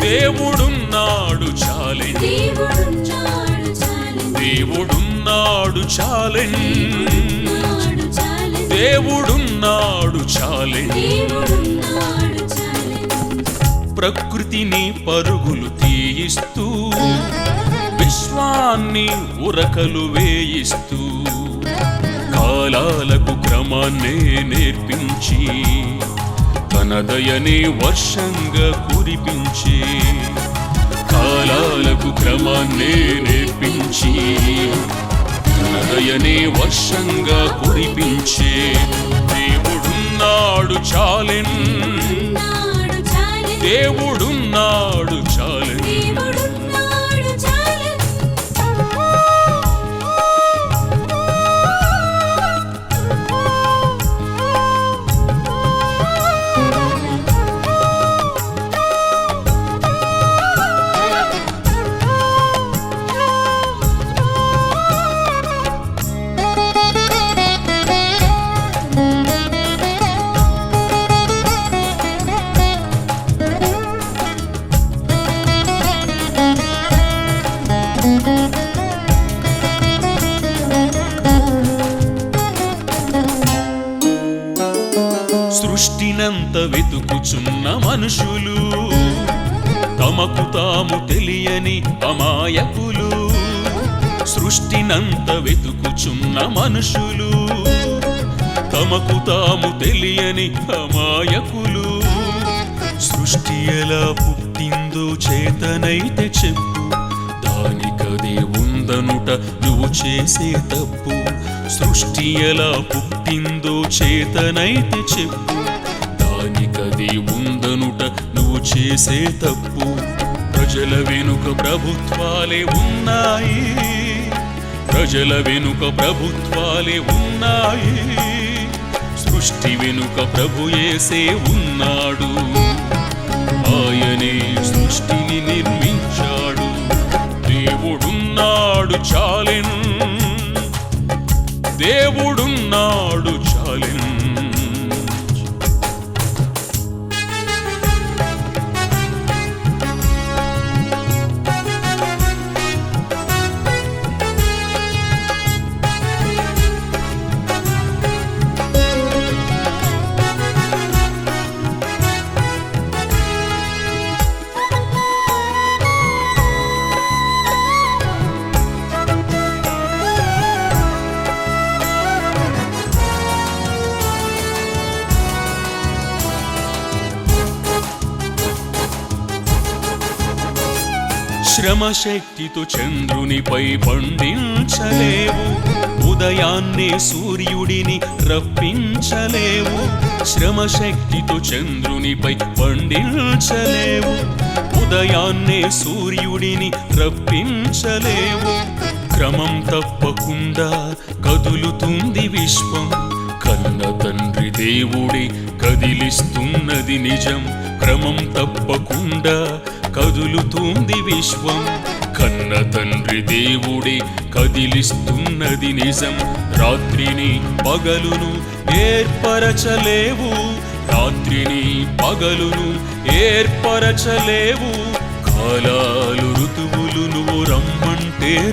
దేవుడున్నాడు చాలు. దేవుడున్నాడు చాలెన్ దేవుడున్నాడు చాలు. ప్రకృతిని పరుగులు తీయిస్తూ విశ్వాన్ని ఉరకలు వేయిస్తూ కాలాలకు క్రమాన్నే నేర్పించి తన దయనే వర్షంగా కురిపించి కాలాలకు క్రమాన్నే నేర్పించి తన దయనే వర్షంగా కురిపించే దేవుడున్నాడు చాలెన్. నాడు చాలు దేవుడున్నాడు సృష్టినంత వెతుకుచున్న మనుషులు? తమకు తాము తెలియని అమాయకులు. సృష్టినంత వెతుకుచున్న మనుషులు. తమకు తాము తెలియని అమాయకులు. సృష్టి ఎలా పుట్టిందో చేతనైతే చెప్పు. దానికదే ఉందనుట నువ్వు చేసే తప్పు. సృష్టి ఎలా పుట్టిందో చేతనైతే చెప్పు. దానికది ఉందనుట నువ్వు చేసే తప్పు. ప్రజల వెనుక ప్రభుత్వాలే ఉన్నాయి. ప్రజల వెనుక ప్రభుత్వాలే ఉన్నాయి. సృష్టి వెనుక ప్రభుయేసే ఉన్నాడు. ఆయనే సృష్టిని నిర్మించాడు. దేవుడున్నాడు చాలెను. దేవుడున్నాడు శ్రమశక్తితో చంద్రునిపై పండించలేవు. ఉదయాన్నే సూర్యుడిని రప్పించలేవు. శ్రమశక్తితో చంద్రునిపై పండించలేవు. ఉదయాన్నే సూర్యుడిని రప్పించలేవు. క్రమం తప్పకుండా కదులుతుంది విశ్వం. కన్న తండ్రి దేవుడి కదిలిస్తున్నది నిజం. క్రమం తప్పకుండా కదులుతుంది విశ్వం. కన్న తండ్రి దేవుడే కదిలిస్తున్నది నిజం. రాత్రిని పగలును ఏర్పరచలేవు. రాత్రిని పగలును ఏర్పరచలేవు. కాలాలు ఋతువులు నువ్వు రమ్మంటే